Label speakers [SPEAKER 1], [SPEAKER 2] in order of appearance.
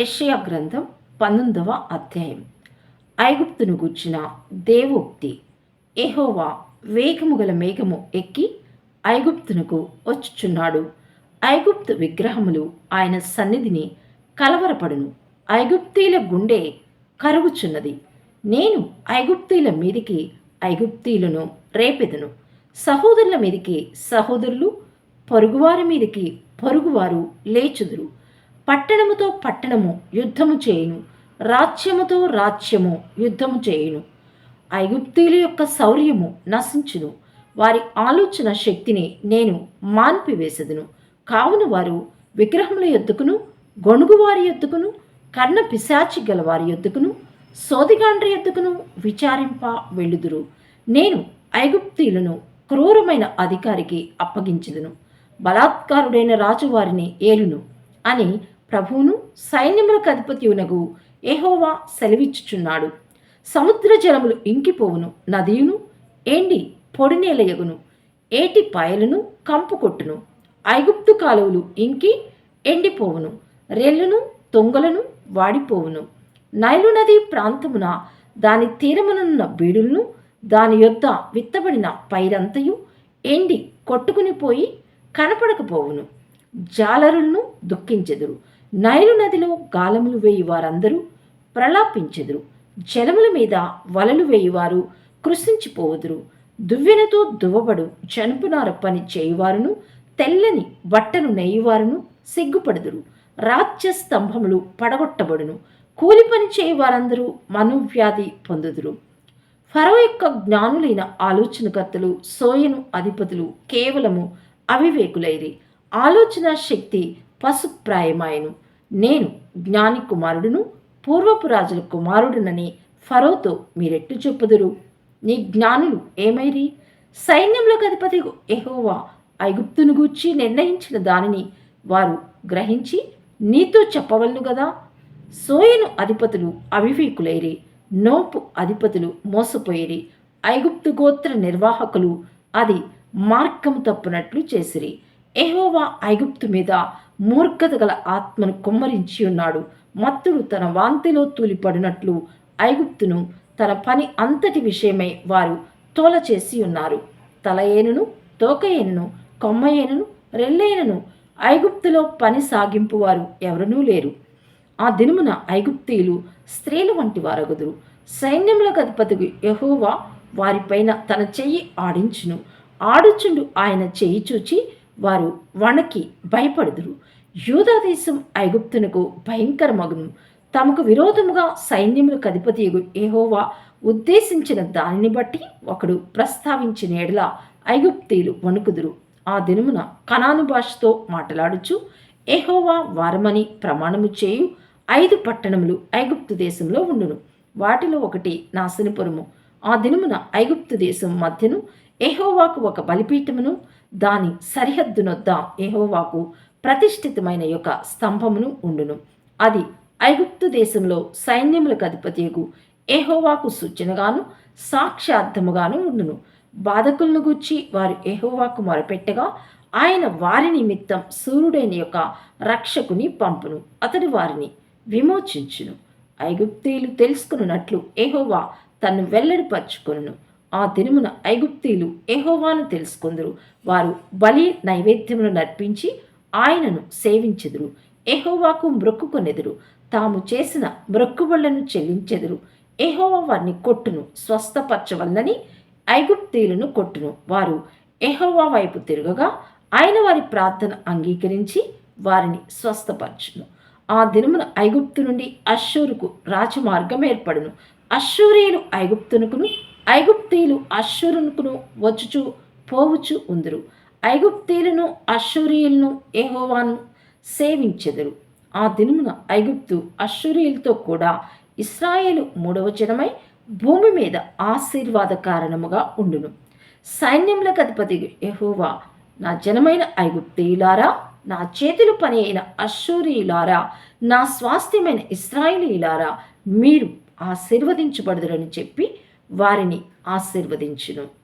[SPEAKER 1] యెషయా గ్రంథం పంతొమ్మిదవ అధ్యాయం. ఐగుప్తును గూర్చిన దేవోక్తి ఎహోవా వేగము గల మేఘము ఎక్కి ఐగుప్తునకు వచ్చుచున్నాడు. ఐగుప్తు విగ్రహములు ఆయన సన్నిధిని కలవరపడును. ఐగుప్తీల గుండె కరుగుచున్నది. నేను ఐగుప్తీల మీదికి ఐగుప్తీలను రేపెదను. సహోదరుల మీదికి సహోదరులు పొరుగువారి మీదికి పొరుగువారు లేచుదురు. పట్టణముతో పట్టణము యుద్ధము చేయును. రాజ్యముతో రాజ్యము యుద్ధము చేయును. ఐగుప్తీల యొక్క శౌర్యము నశించును. వారి ఆలోచన శక్తిని నేను మాన్పివేసదును. కావున వారు విగ్రహముల ఎద్దుకును గొణుగువారి యొద్దకును కర్ణ పిశాచి గల వారి యొద్దకును సోదిగాండ్రి యొద్దకును విచారింప వెళ్ళుదురు. నేను ఐగుప్తీలను క్రూరమైన అధికారికి అప్పగించదును. బలాత్కారుడైన రాజు వారిని ఏలును అని ప్రభువును సైన్యములకు అధిపతియునగు ఏహోవా సెలవిచ్చుచున్నాడు. సముద్ర జలములు ఇంకిపోవును నదియును ఎండి పొడినేలయగును ఏటి పాయలను కంపు కొట్టును ఐగుప్తు కాలువలు ఇంకి ఎండిపోవును రెల్లును తొంగలను వాడిపోవును. నైలు నది ప్రాంతమున దాని తీరమునున్న బీడులను దాని యొద్ద విత్తబడిన పైరంతయు ఎండి కొట్టుకుని పోయి కనపడకపోవును. జాలరులను దుఃఖించెదురు. నైలు నదిలో గాలములు వేయి వారందరూ ప్రలాపించెదురు. జలముల మీద వలలు వేయువారు కృషించిపోవుదురు దువ్వెనతో దువ్వబడు చనుపునార పని చేయువారును తెల్లని బట్టను నెయ్యువారును సిగ్గుపడుదురు. రాజ్య స్తంభములు పడగొట్టబడును. కూలి పని చేయువారందరూ మనోవ్యాధి పొందుదురు. ఫరో యొక్క జ్ఞానులైన ఆలోచనకర్తలు సోయను అధిపతులు కేవలము అవివేకులైరి. ఆలోచన శక్తి పశుప్రాయమాయను. నేను జ్ఞాని కుమారుడును పూర్వపు రాజుల కుమారుడునని ఫరోతో మీరెట్టు చెప్పుదురు నీ జ్ఞానులు ఏమైరి? సైన్యములకు అధిపతి ఎహోవా ఐగుప్తును గూర్చి నిర్ణయించిన దానిని వారు గ్రహించి నీతో చెప్పవలను కదా సోయను అధిపతులు అవివేకులైరి నోపు అధిపతులు మోసపోయిరి ఐగుప్తు గోత్ర నిర్వాహకులు అది మార్గము తప్పునట్లు చేసిరి. ఎహోవా ఐగుప్తు మీద మూర్ఖత గల ఆత్మను కుమ్మరించి ఉన్నాడు. మత్తుడు తన వాంతిలో తూలిపడినట్లు ఐగుప్తును తన పని అంతటి విషయమై వారు తోల చేసి ఉన్నారు. తల ఏనును తోక ఏనును కొమ్మ ఏనును ఐగుప్తులో పని సాగింపు వారు ఎవరనూ లేరు. ఆ దినమున ఐగుప్తీయులు స్త్రీలు వంటి వారగుదురు. సైన్యములకు అధిపతికి యహోవా వారిపైన తన చెయ్యి ఆడించును. ఆడుచుండు ఆయన చెయ్యి చూచి వారు వణకి భయపడుదురు. యూదాదేశం ఐగుప్తునకు ఐగుప్తునకు భయంకరమగును. తమకు విరోధముగా సైన్యములకు అధిపతి ఏహోవా ఉద్దేశించిన దానిని బట్టి ఒకడు ప్రస్తావించిన ఎడల ఐగుప్తీయులు వణుకుదురు. ఆ దినమున కనాను భాషతో మాట్లాడుచు ఏహోవా వారమని ప్రమాణము చేయు ఐదు పట్టణములు ఐగుప్తు దేశంలో ఉండును. వాటిలో ఒకటి నాశనపురము. ఆ దినమున ఐగుప్తు దేశం మధ్యను ఏహోవాకు ఒక బలిపీఠమును దాని సరిహద్దునొద్ద ఏహోవాకు ప్రతిష్ఠితమైన యొక్క స్తంభమును ఉండును. అది ఐగుప్తు దేశంలో సైన్యములకు అధిపతియకు ఏహోవాకు సూచనగాను సాక్ష్యార్థముగాను ఉండును. బాధకులను గూర్చి వారు ఏహోవాకు మొరపెట్టగా ఆయన వారి నిమిత్తం సూర్యుడైన యొక్క రక్షకుని పంపును అతడు వారిని విమోచించును. ఐగుప్తీయులు తెలుసుకున్నట్లు ఏహోవా తను వెల్లడిపరుచుకును ఆ దినమున ఐగుప్తీయులు ఎహోవాను తెలుసుకుందరు. వారు బలి నైవేద్యమును నర్పించి ఆయనను సేవించెదురు. ఎహోవాకు మ్రొక్కుకొనెదురు. తాము చేసిన మ్రొక్కుబళ్ళను చెల్లించెదురు. ఎహోవా వారిని కొట్టును స్వస్థపరచవల్లని ఐగుప్తీయులను కొట్టును. వారు ఎహోవా వైపు తిరగగా ఆయన వారి ప్రార్థన అంగీకరించి వారిని స్వస్థపరచును. ఆ దినమున ఐగుప్తు నుండి అశ్షూరుకు రాజమార్గం ఏర్పడును. అశ్షూరియులు ఐగుప్తునుకును ఐగుప్తీయులు అశ్వరునుకును వచ్చుచు పోవుచు ఉందరు. ఐగుప్తీయులను అశ్వరీయులను ఏహోవాను సేవించెదరు. ఆ దినమున ఐగుప్తు అశ్వరీయులతో కూడా ఇస్రాయేలు మూడవ జనమై భూమి మీద ఆశీర్వాద కారణముగా ఉండును. సైన్యములకు అధిపతి యహోవా నా జనమైన ఐగుప్తీయులారా నా చేతులు పని అయిన అశ్వరీయులారా నా స్వాస్థ్యమైన ఇస్రాయిలీలారా మీరు ఆశీర్వదించబడదురని చెప్పి వారిని ఆశీర్వదించును.